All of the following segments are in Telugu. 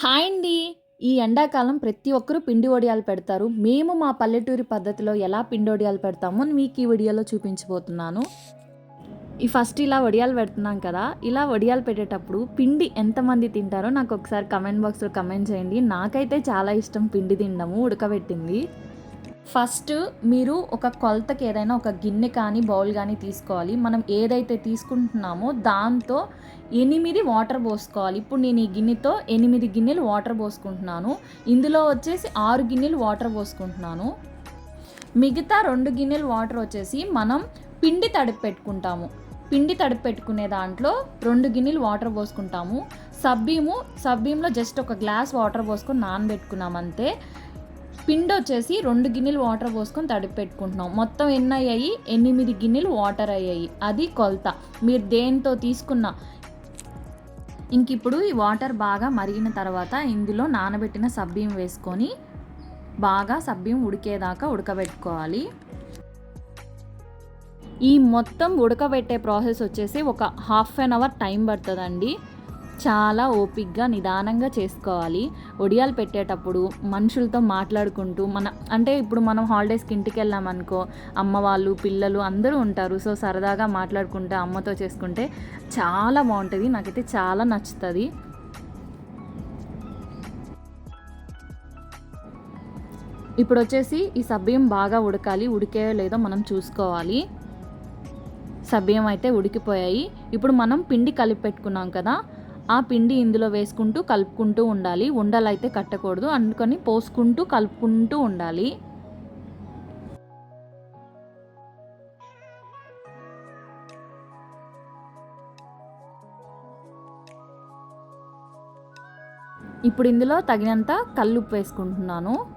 హాయ్ అండి. ఈ ఎండాకాలం ప్రతి ఒక్కరూ పిండి వడియాలు పెడతారు. మేము మా పల్లెటూరి పద్ధతిలో ఎలా పిండి వడియాలు పెడతామో మీకు ఈ వీడియోలో చూపించబోతున్నాను. ఈ ఫస్ట్ ఇలా వడియాలు పెడుతున్నాం కదా. ఇలా వడియాలు పెట్టేటప్పుడు పిండి ఎంతమంది తింటారో నాకు ఒకసారి కమెంట్ బాక్స్లో కమెంట్ చేయండి. నాకైతే చాలా ఇష్టం పిండి తినడము ఉడకబెట్టింది. ఫస్ట్ మీరు ఒక కొలతకి ఏదైనా ఒక గిన్నె కానీ బౌల్ కానీ తీసుకోవాలి. మనం ఏదైతే తీసుకుంటున్నామో దాంతో ఎనిమిది వాటర్ పోసుకోవాలి. ఇప్పుడు నేను ఈ గిన్నెతో ఎనిమిది గిన్నెలు వాటర్ పోసుకుంటున్నాను. ఇందులో వచ్చేసి ఆరు గిన్నెలు వాటర్ పోసుకుంటున్నాను. మిగతా రెండు గిన్నెలు వాటర్ వచ్చేసి మనం పిండి తడిపి పెట్టుకుంటాము. పిండి తడిపి పెట్టుకునే దాంట్లో రెండు గిన్నెలు వాటర్ పోసుకుంటాము. సబ్బీము సబ్బీంలో జస్ట్ ఒక గ్లాస్ వాటర్ పోసుకొని నానబెట్టుకున్నాం అంతే పిండి వచ్చేసి రెండు గిన్నెలు వాటర్ పోసుకొని తడిపి పెట్టుకుంటున్నాం. మొత్తం ఎన్ని అయ్యాయి ఎనిమిది గిన్నెలు వాటర్ అయ్యాయి. అది కొలత. మీరు దేంతో తీసుకున్న? ఇంక ఇప్పుడు ఈ వాటర్ బాగా మరిగిన తర్వాత ఇందులో నానబెట్టిన సబ్బియం వేసుకొని బాగా సబ్బియం ఉడికేదాకా ఉడకబెట్టుకోవాలి. ఈ మొత్తం ఉడకబెట్టే ప్రాసెస్ వచ్చేసి ఒక హాఫ్ అన్ అవర్ టైం పడుతుందండి. చాలా ఓపిక్గా నిదానంగా చేసుకోవాలి. ఒడియాలు పెట్టేటప్పుడు మనుషులతో మాట్లాడుకుంటూ మన అంటే ఇప్పుడు మనం హాలిడేస్కి ఇంటికి వెళ్ళామనుకో అమ్మ వాళ్ళు పిల్లలు అందరూ ఉంటారు. సో సరదాగా మాట్లాడుకుంటే అమ్మతో చేసుకుంటే చాలా బాగుంటుంది. నాకైతే చాలా నచ్చుతుంది. ఇప్పుడు వచ్చేసి ఈ సభ్యం బాగా ఉడకాలి. ఉడికే లేదో మనం చూసుకోవాలి. సభ్యం అయితే ఉడికిపోయాయి. ఇప్పుడు మనం పిండి కలిపి పెట్టుకున్నాం కదా ఆ పిండి ఇందులో వేసుకుంటూ కలుపుకుంటూ ఉండాలి. ఉండలు అయితే కట్టకూడదు. అందుకని పోసుకుంటూ కలుపుకుంటూ ఉండాలి. ఇప్పుడు ఇందులో తగినంత కల్లుప్పు వేసుకుంటున్నాను.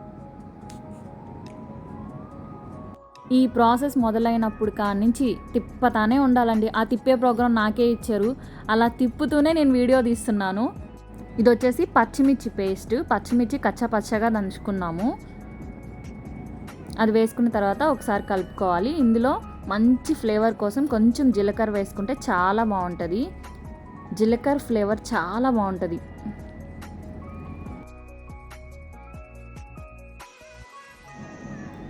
ఈ ప్రాసెస్ మొదలైనప్పుడు కాడి నుంచి తిప్పతానే ఉండాలండి. ఆ తిప్పే ప్రోగ్రాం నాకే ఇచ్చారు. అలా తిప్పుతూనే నేను వీడియో తీస్తున్నాను. ఇది వచ్చేసి పచ్చిమిర్చి పేస్ట్. పచ్చిమిర్చి కచ్చా పచ్చగా దంచుకున్నాము. అది వేసుకున్న తర్వాత ఒకసారి కలుపుకోవాలి. ఇందులో మంచి ఫ్లేవర్ కోసం కొంచెం జీలకర్ర వేసుకుంటే చాలా బాగుంటుంది. జీలకర్ర ఫ్లేవర్ చాలా బాగుంటుంది.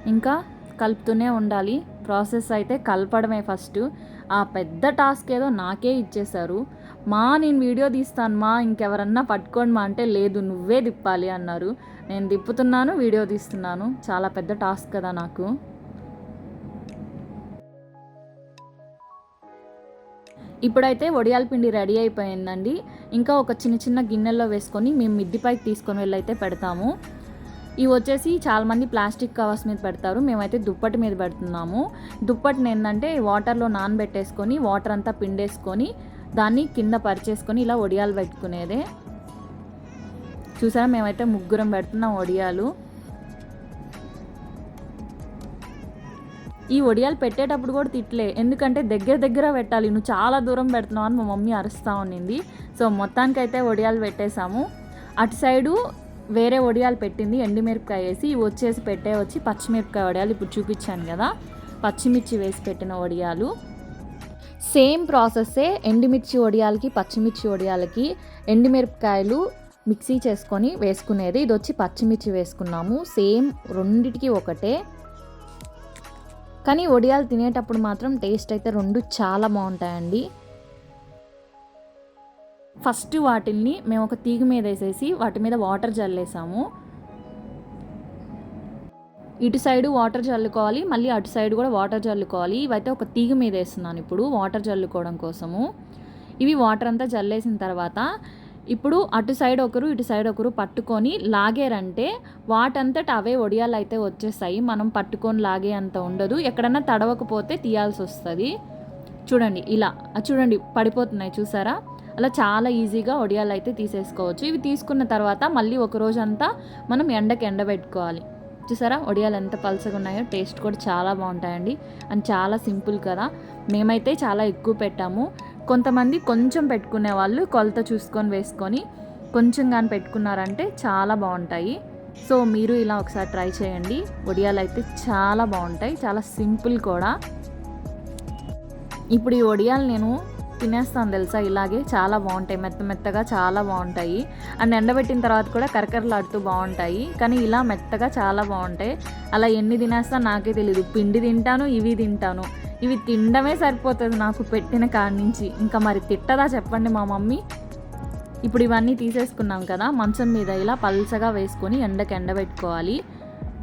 ఇంకా కలుపుతూనే ఉండాలి. ప్రాసెస్ అయితే కలపడమే ఫస్ట్. ఆ పెద్ద టాస్క్ ఏదో నాకే ఇచ్చేశారు. మా నేను వీడియో తీస్తాను మా ఇంకెవరన్నా పట్టుకోండి మా అంటే లేదు నువ్వే తిప్పాలి అన్నారు. నేను తిప్పుతున్నాను వీడియో తీస్తున్నాను. చాలా పెద్ద టాస్క్ కదా నాకు. ఇప్పుడైతే వడియాల పిండి రెడీ అయిపోయిందండి. ఇంకా ఒక చిన్న చిన్న గిన్నెల్లో వేసుకొని మేము మిద్దిపైకి తీసుకొని వెళ్ళైతే పెడతాము. ఇవి వచ్చేసి చాలామంది ప్లాస్టిక్ కవర్స్ మీద పెడతారు. మేమైతే దుప్పటి మీద పెడుతున్నాము. దుప్పటిని ఏంటంటే వాటర్లో నానబెట్టేసుకొని వాటర్ అంతా పిండేసుకొని దాన్ని కింద పరిచేసుకొని ఇలా వడియాలు పెట్టుకునేదే. చూసారా? మేమైతే ముగ్గురం పెడుతున్నాం వడియాలు ఈ వడియాలు పెట్టేటప్పుడు కూడా తిట్లే. ఎందుకంటే దగ్గర దగ్గర పెట్టాలి. నువ్వు చాలా దూరం పెడుతున్నావు అని మా మమ్మీ అరుస్తూ ఉండింది. సో మొత్తానికైతే వడియాలు పెట్టేశాము. అటు సైడు వేరే వడియాలు పెట్టింది ఎండుమిరపకాయ వేసి ఇవి వచ్చేసి పెట్టే వచ్చి పచ్చిమిరపకాయ వడియాలు ఇప్పుడు చూపించాను కదా. పచ్చిమిర్చి వేసి పెట్టిన వడియాలు. సేమ్ ప్రాసెస్సే ఎండుమిర్చి వడియాలకి పచ్చిమిర్చి వడియాలకి ఎండుమిరపకాయలు మిక్సీ చేసుకొని వేసుకునేది. ఇది వచ్చి పచ్చిమిర్చి వేసుకున్నాము. సేమ్ రెండిటికి ఒకటే. కానీ వడియాలు తినేటప్పుడు మాత్రం టేస్ట్ అయితే రెండు చాలా బాగుంటాయండి. ఫస్ట్ వాటిల్ని మేము ఒక తీగ మీద వేసేసి వాటి మీద వాటర్ జల్లేసాము. ఇటు సైడ్ వాటర్ చల్లుకోవాలి మళ్ళీ అటు సైడ్ కూడా వాటర్ చల్లుకోవాలి ఇవైతే ఒక తీగ మీద వేస్తున్నాను ఇప్పుడు వాటర్ చల్లుకోవడం కోసము. ఇవి వాటర్ అంతా చల్లేసిన తర్వాత ఇప్పుడు అటు సైడ్ ఒకరు ఇటు సైడ్ ఒకరు పట్టుకొని లాగారంటే వాటంతట అవే ఒడియాలు అయితే వచ్చేస్తాయి. మనం పట్టుకొని లాగే అంత ఉండదు. ఎక్కడన్నా తడవకపోతే తీయాల్సి వస్తుంది. చూడండి ఇలా చూడండి పడిపోతున్నాయి చూసారా? అలా చాలా ఈజీగా ఒడియాలు అయితే తీసేసుకోవచ్చు. ఇవి తీసుకున్న తర్వాత మళ్ళీ ఒక రోజంతా మనం ఎండకి ఎండబెట్టుకోవాలి. చూసారా? వడియాలు ఎంత పలసగా ఉన్నాయో టేస్ట్ కూడా చాలా బాగుంటాయండి. అండ్ చాలా సింపుల్ కదా? మేమైతే చాలా ఎక్కువ పెట్టాము. కొంతమంది కొంచెం పెట్టుకునే వాళ్ళు కొలత చూసుకొని వేసుకొని కొంచెం కానీ పెట్టుకున్నారంటే చాలా బాగుంటాయి. సో మీరు ఇలా ఒకసారి ట్రై చేయండి. ఒడియాలు అయితే చాలా బాగుంటాయి. చాలా సింపుల్ కూడా. ఇప్పుడు ఈ వడియాలు నేను తినేస్తాను తెలుసా? ఇలాగే చాలా బాగుంటాయి. మెత్త మెత్తగా చాలా బాగుంటాయి. అండ్ ఎండబెట్టిన తర్వాత కూడా కరకరలాడుతూ బాగుంటాయి. కానీ ఇలా మెత్తగా చాలా బాగుంటాయి. అలా ఎన్ని తినేస్తా నాకే తెలియదు పిండి తింటాను ఇవి తింటాను. ఇవి తినడమే సరిపోతుంది నాకు పెట్టిన కాడి నుంచి. ఇంకా మరి తిట్టదా చెప్పండి మా మమ్మీ. ఇప్పుడు ఇవన్నీ తీసేసుకున్నాం కదా మంచం మీద ఇలా పల్చగా వేసుకొని ఎండకు ఎండబెట్టుకోవాలి.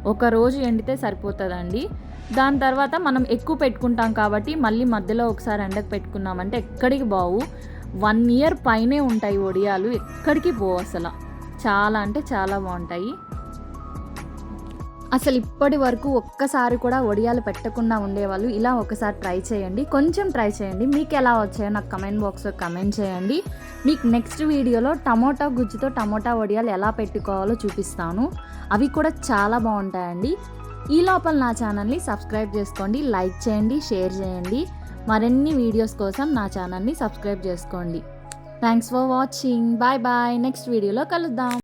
ఒక రోజు ఎండితే సరిపోతుందండి. దాని తర్వాత మనం ఎక్కువ పెట్టుకుంటాం కాబట్టి మళ్ళీ మధ్యలో ఒకసారి ఎండకు పెట్టుకున్నామంటే ఎక్కడికి బావు వన్ ఇయర్ పైనే ఉంటాయి ఒడియాలు ఎక్కడికి పోవు అసలు. చాలా అంటే చాలా బాగుంటాయి. అసలు ఇప్పటి వరకు ఒక్కసారి కూడా వడియాలు పెట్టకుండా ఉండేవాళ్ళు. ఇలా ఒకసారి ట్రై చేయండి. కొంచెం ట్రై చేయండి. మీకు ఎలా వచ్చాయో నాకు కమెంట్ బాక్స్లో కమెంట్ చేయండి. మీకు నెక్స్ట్ వీడియోలో టమోటా గుజ్జుతో టమోటా వడియాలు ఎలా పెట్టుకోవాలో చూపిస్తాను. అవి కూడా చాలా బాగుంటాయండి. ఈ లోపల నా ఛానల్ని సబ్స్క్రైబ్ చేసుకోండి. లైక్ చేయండి. షేర్ చేయండి. మరిన్ని వీడియోస్ కోసం నా ఛానల్ని సబ్స్క్రైబ్ చేసుకోండి. Thanks for watching bye bye next వీడియోలో కలుద్దాం.